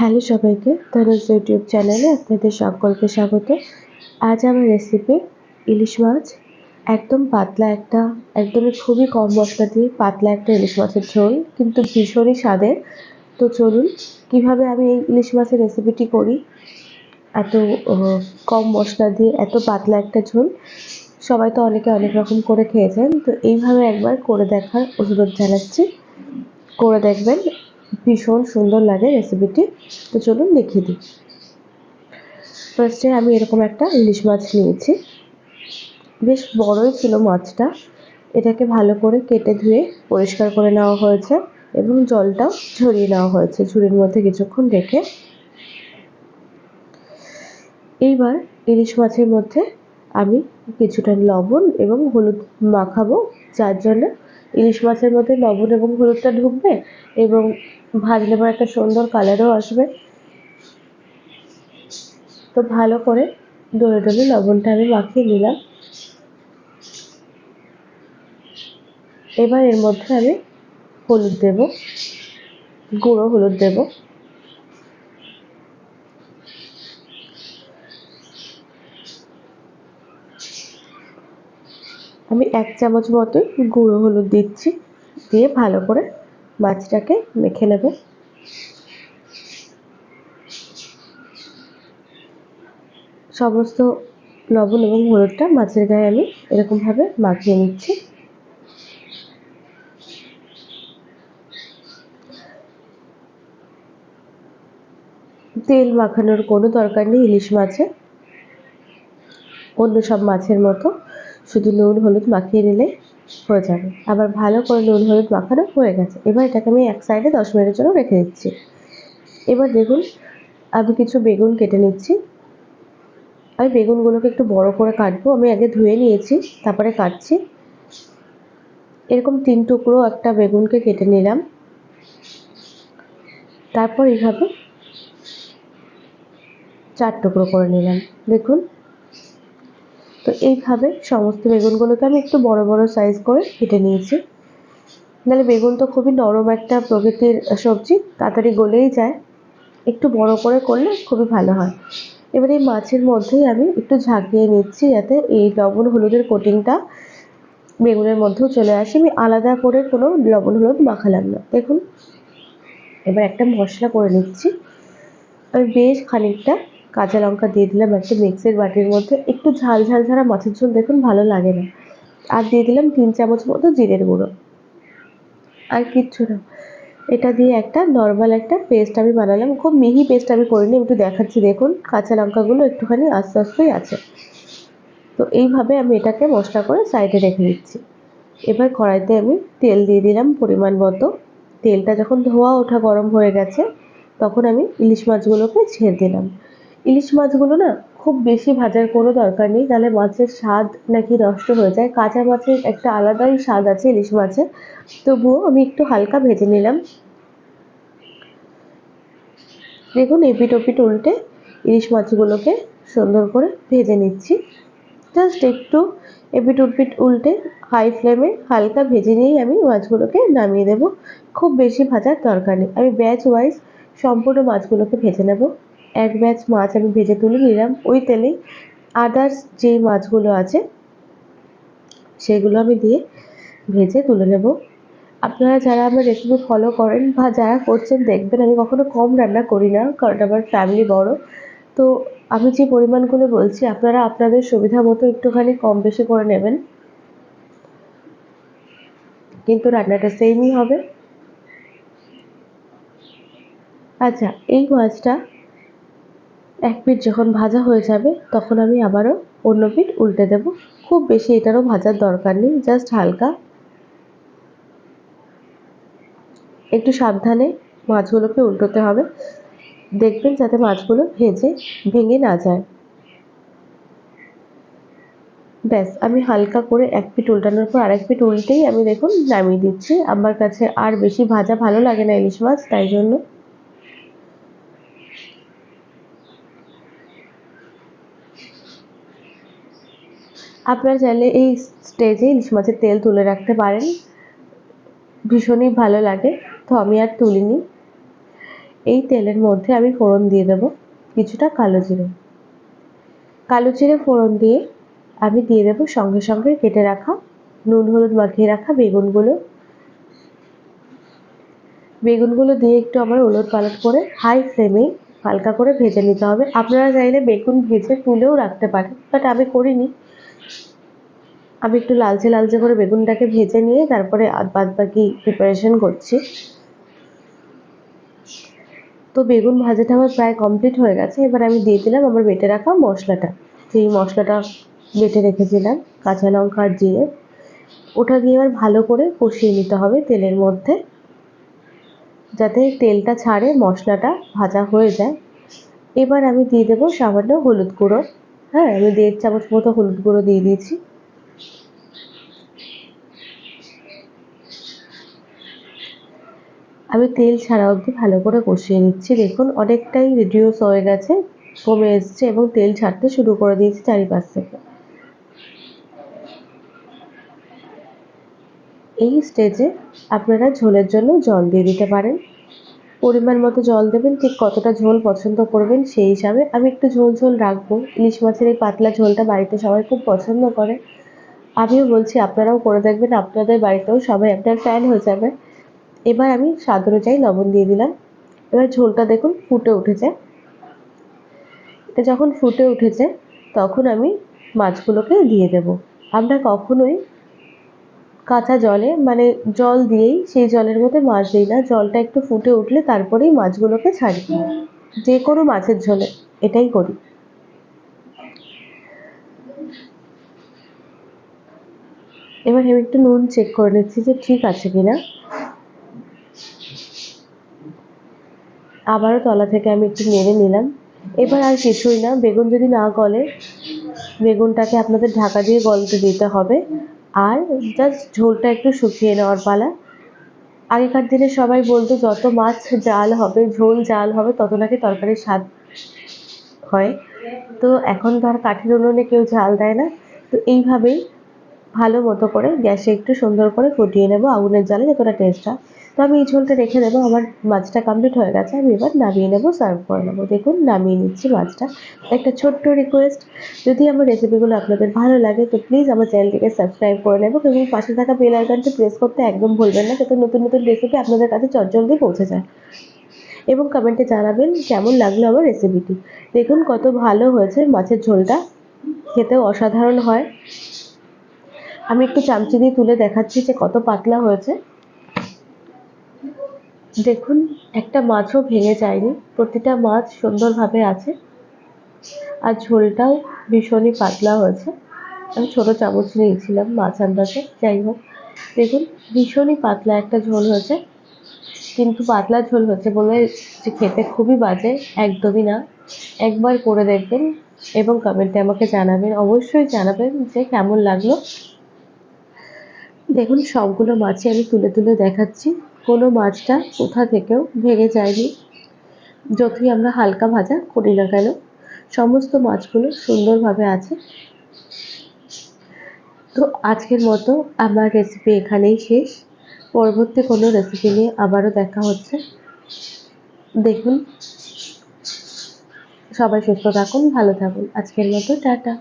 Hello সবাইকে Tanuj YouTube চ্যানেলে আপনাদের সকলকে স্বাগত। আজ আমার রেসিপি ইলিশ মাছ। একদম পাতলা একটা, একদমই খুবই কম মশলা দিয়ে পাতলা একটা ইলিশ মাছের ঝোল, কিন্তু ভীষণই স্বাদের। তো চলুন, কীভাবে আমি এই ইলিশ মাছের রেসিপিটি করি? এত কম মশলা দিয়ে এত পাতলা একটা ঝোল। সবাই তো অনেকে অনেক রকম করে খেয়েছেন, তো এইভাবে একবার করে দেখার অনুরোধ জানাচ্ছি। করে দেখবেন ভীষণ সুন্দর লাগে রেসিপিটি তো চলুন দেখিয়ে দিই। ফার্স্টে আমি এরকম একটা ইলিশ মাছ নিয়েছি। বেশ বড়ই ছিল মাছটা। এটাকে ভালো করে কেটে ধুয়ে পরিষ্কার করে নেওয়া হয়েছে এবং জলটাও ঝরিয়ে নেওয়া হয়েছে ঝুড়ির মধ্যে কিছুক্ষণ রেখে। এইবার ইলিশ মাছের মধ্যে আমি কিছুটা লবণ এবং হলুদ মাখাবো, যার জন্য ইলিশ মাছের মধ্যে লবণ এবং হলুদটা ঢুকবে এবং ভাজলে পর একটা সুন্দর কালারও আসবে। তো ভালো করে ডলে ডলে লবণটা আমি মাখিয়ে নিলাম। এবার এর মধ্যে আমি হলুদ দেব, গুঁড়ো হলুদ দেব। আমি এক চামচ মতো গুঁড়ো হলুদ দিচ্ছি, দিয়ে ভালো করে মাছটাকে মেখে নেব। সমস্ত লবণ এবং হলুদটা মাছের গায়ে আমি এরকমভাবে মাখিয়ে নিচ্ছি। তেল মাখানোর কোনো দরকার নেই, ইলিশ মাছে, অন্য সব মাছের মতো। শুধু নুন, হলুদ মাখিয়ে নিলে হয়ে যাবে। আবার ভালো করে নুন, হলুদ মাখানো হয়ে গেছে। এবার এটাকে আমি এক সাইডে দশ মিনিটের জন্য রেখে দিচ্ছি। এবার দেখুন, আমি কিছু বেগুন কেটে নিচ্ছি। আমি বেগুনগুলোকে একটু বড় করে কাটবো। আমি আগে ধুয়ে নিয়েছি, তারপরে কাটছি। এরকম তিন টুকরো একটা বেগুনকে কেটে নিলাম। তারপর এইভাবে চার টুকরো করে নিলাম। দেখুন তো এইভাবে সমস্ত বেগুনগুলোকে আমি একটু বড় বড় সাইজ করে কেটে নিয়েছি। নাহলে বেগুন তো খুবই নরম একটা প্রকৃতির সবজি, তাড়াতাড়ি গলেই যায়। একটু বড় করে করলে খুবই ভালো হয়। এবার এই মাছের মধ্যেই আমি একটু ঝাঁকিয়ে নিচ্ছি যাতে এই লবণ হলুদের কোটিংটা বেগুনের মধ্যেও চলে আসে। আমি আলাদা করে কোনো লবণ হলুদ মাখালাম না। দেখুন, এবার একটা মশলা করে নিচ্ছি। আমি বেশ খানিকটা কাঁচা লঙ্কা দিয়ে দিলাম, একটা মিক্সির বাটির মধ্যে। একটু ঝাল ঝাল ছাড়া মাছের ঝোল দেখুন ভালো লাগে না। আর দিয়ে দিলাম তিন চামচ মতো জিরের গুঁড়ো। আর কিচ্ছু না। এটা দিয়ে একটা নর্মাল একটা পেস্ট আমি বানালাম। খুব মিহি পেস্ট আমি করিনি একটু দেখাচ্ছি, দেখুন। কাঁচা লঙ্কাগুলো একটুখানি আস্তে আস্তেই আছে। তো এইভাবে আমি এটাকে মশলা করে সাইডে রেখে দিচ্ছি। এবার কড়াইতে আমি তেল দিয়ে দিলাম পরিমাণ মতো। তেলটা যখন ধোয়া ওঠা গরম হয়ে গেছে, তখন আমি ইলিশ মাছগুলোকে ছেড়ে দিলাম। ইলিশ মাছগুলো না খুব বেশি ভাজার কোনো দরকার নেই। তাহলে মাছের স্বাদ নাকি নষ্ট হয়ে যায়। কাঁচা মাছের একটা আলাদাই স্বাদ আছে ইলিশ মাছের। তবুও আমি একটু হালকা ভেজে নিলাম। দেখুন, এপিট ওপিট উল্টে ইলিশ মাছগুলোকে সুন্দর করে ভেজে নিচ্ছি। জাস্ট একটু এপিট উপিট উল্টে হাই ফ্লেমে হালকা ভেজে নিয়েই আমি মাছগুলোকে নামিয়ে দেব। খুব বেশি ভাজার দরকার নেই। আমি ব্যাচ ওয়াইজ সম্পূর্ণ মাছগুলোকে ভেজে নেব। এক ব্যাচ মাছ আমি ভেজে তুলে নিলাম। ওই তেলেই আদার্স যেই মাছগুলো আছে, সেগুলো আমি দিয়ে ভেজে তুলে নেব। আপনারা যারা আমার রেসিপি ফলো করেন বা যারা করছেন, দেখবেন আমি কখনো কম রান্না করি না, কারণ আমার ফ্যামিলি বড়। তো আমি যে পরিমাণগুলো বলছি, আপনারা আপনাদের সুবিধা মতো একটুখানি কম বেশি করে নেবেন। কিন্তু রান্নাটা সেমই হবে। আচ্ছা এই মাছটা এক পিঠ যখন ভাজা হয়ে যাবে, তখন আমি আবারও অন্য পিঠ উল্টে দেব। খুব বেশি এটারও ভাজার দরকার নেই জাস্ট হালকা। একটু সাবধানে মাছগুলোকে উল্টোতে হবে। দেখবেন যাতে মাছগুলো ভেজে ভেঙে না যায়। ব্যাস, আমি হালকা করে এক পিঠ উল্টানোর পর আরেক পিঠ উল্টেই আমি দেখুন নামিয়ে দিচ্ছি। আমার কাছে আর বেশি ভাজা ভালো লাগে না ইলিশ মাছ, তাই জন্য আপনারা চাইলে এই স্টেজে ইলিশ মাছের তেল তুলে রাখতে পারেন। ভীষণই ভালো লাগে, তো আমি আর তুলিনি। এই তেলের মধ্যে আমি ফোড়ন দিয়ে দেবো, কিছুটা কালো জিরে। কালো জিরে ফোড়ন দিয়ে আমি দিয়ে দেবো সঙ্গে সঙ্গে কেটে রাখা, নুন হলুদ মাখিয়ে রাখা বেগুনগুলো। বেগুনগুলো দিয়ে একটু আমার ওলট পালট করে হাই ফ্লেমে হালকা করে ভেজে নিতে হবে। আপনারা চাইলে বেগুন ভেজে তুলেও রাখতে পারেন বাট আমি করিনি। আমি একটু লালচে লালচে করে বেগুনটাকে ভেজে নিয়ে তারপরে বাদ বাকি প্রিপারেশন করছি। তো বেগুন ভাজাটা আমার প্রায় কমপ্লিট হয়ে গেছে। এবার আমি দিয়ে দিলাম আমার বেটে রাখা মশলাটা। যেই মশলাটা বেটে রেখেছিলাম, কাঁচা লঙ্কা আর জিরে। ওটা দিয়ে এবার ভালো করে কষিয়ে নিতে হবে তেলের মধ্যে। যাতে তেলটা ছাড়ে মশলাটা ভাজা হয়ে যায়। এবার আমি দিয়ে দেবো সামান্য হলুদ গুঁড়ো। হ্যাঁ আমি দেড় চামচ মতো হলুদ গুঁড়ো দিয়ে দিয়েছি। আমি তেল ছাড়া অবধি ভালো করে কষিয়ে নিচ্ছি। দেখুন, অনেকটাই রিডিউস হয়ে গেছে, কমে এসছে এবং তেল ছাড়তে শুরু করে দিয়েছি চারিপাশ থেকে। এই স্টেজে আপনারা ঝোলের জন্য জল দিয়ে দিতে পারেন। পরিমাণ মতো জল দেবেন, ঠিক কতটা ঝোল পছন্দ করবেন সেই হিসাবে আমি একটু ঝোল ঝোল রাখব। ইলিশ মাছের এই পাতলা ঝোলটা বাড়িতে সবাই খুব পছন্দ করে। আমিও বলছি, আপনারাও করে দেখবেন, আপনাদের বাড়িতেও সবাই আপনার ফ্যান হয়ে যাবে। এবার আমি স্বাদ অনুযায়ী লবণ দিয়ে দিলাম। এবার ঝোলটা দেখুন ফুটে উঠেছে। এটা যখন ফুটে উঠেছে, তখন আমি মাছগুলোকে দিয়ে দেব। আমরা কখনোই কাঁচা জলে মানে জল দিয়েই, সেই জলের মধ্যে মাছ দিই না। জলটা একটু ফুটে উঠলে তারপরেই মাছগুলোকে ছাড়ি। যে কোনো মাছের ঝোলে এটাই করি। এবার আমি একটু নুন চেক করে নিচ্ছি যে ঠিক আছে কিনা। আবারও তলা থেকে আমি একটু নেড়ে নিলাম। এবার আর কিছুই না, বেগুন যদি না গলে, বেগুনটাকে আপনাদের ঢাকা দিয়ে গলতে দিতে হবে। আর জাস্ট ঝোলটা একটু শুকিয়ে নেওয়ার পালা। আগেকার দিনে সবাই বলতো, যত মাছ জাল হবে, ঝোল জাল হবে, তত নাকি তরকারির স্বাদ হয়। তো এখন ধর কাঠের উনুনে কেউ ঝাল দেয় না। তো এইভাবেই ভালো মতো করে গ্যাসে একটু সুন্দর করে ফুটিয়ে নেব আগুনের জালে যতটা টেস্ট হয় তো আমি এই ঝোলটা রেখে দেবো, আমার মাছটা কমপ্লিট হয়ে গেছে, আমি এবার নামিয়ে নেব সার্ভ করে নেব। দেখুন, নামিয়ে নিচ্ছি মাছটা। একটা ছোট্ট রিকোয়েস্ট যদি আমার রেসিপিগুলো আপনাদের ভালো লাগে, তো প্লিজ আমার চ্যানেলটিকে সাবস্ক্রাইব করে নেব এবং পাশে থাকা বেল আইকনটি প্রেস করতে একদম ভুলবেন না, যাতে নতুন নতুন রেসিপি আপনাদের কাছে চটজলদি পৌঁছে যায়। এবং কমেন্টে জানাবেন, কেমন লাগল আমার রেসিপিটি দেখুন, কত ভালো হয়েছে মাছের ঝোলটা। খেতেও অসাধারণ হয়। আমি একটু চামচি দিয়ে তুলে দেখাচ্ছি যে কত পাতলা হয়েছে। দেখুন, একটা মাছও ভেঙে যায়নি। প্রতিটা মাছ সুন্দরভাবে আছে। আর ঝোলটাও ভীষণই পাতলা হয়েছে। আমি ছোটো চামচ নিয়েছিলাম মাছ আন্দাজে, যাই হোক। দেখুন, ভীষণই পাতলা একটা ঝোল হয়েছে। কিন্তু পাতলা ঝোল হচ্ছে বলে যে খেতে খুবই বাজে, একদমই না। একবার করে দেখবেন এবং কমেন্টে আমাকে জানাবেন। অবশ্যই জানাবেন যে কেমন লাগল। দেখুন, সবগুলো মাছই আমি তুলে তুলে দেখাচ্ছি। কোনো মাছটা কোথা থেকেও ভেঙে যায়নি। যতই আমরা হালকা ভাজা করি না কেন, সমস্ত মাছগুলো সুন্দরভাবে আছে। তো আজকের মতো আমার রেসিপি এখানেই শেষ। পরবর্তী কোনো রেসিপি নিয়ে আবারও দেখা হচ্ছে। দেখুন, সবাই সুস্থ থাকুন, ভালো থাকুন। আজকের মতো টাটা।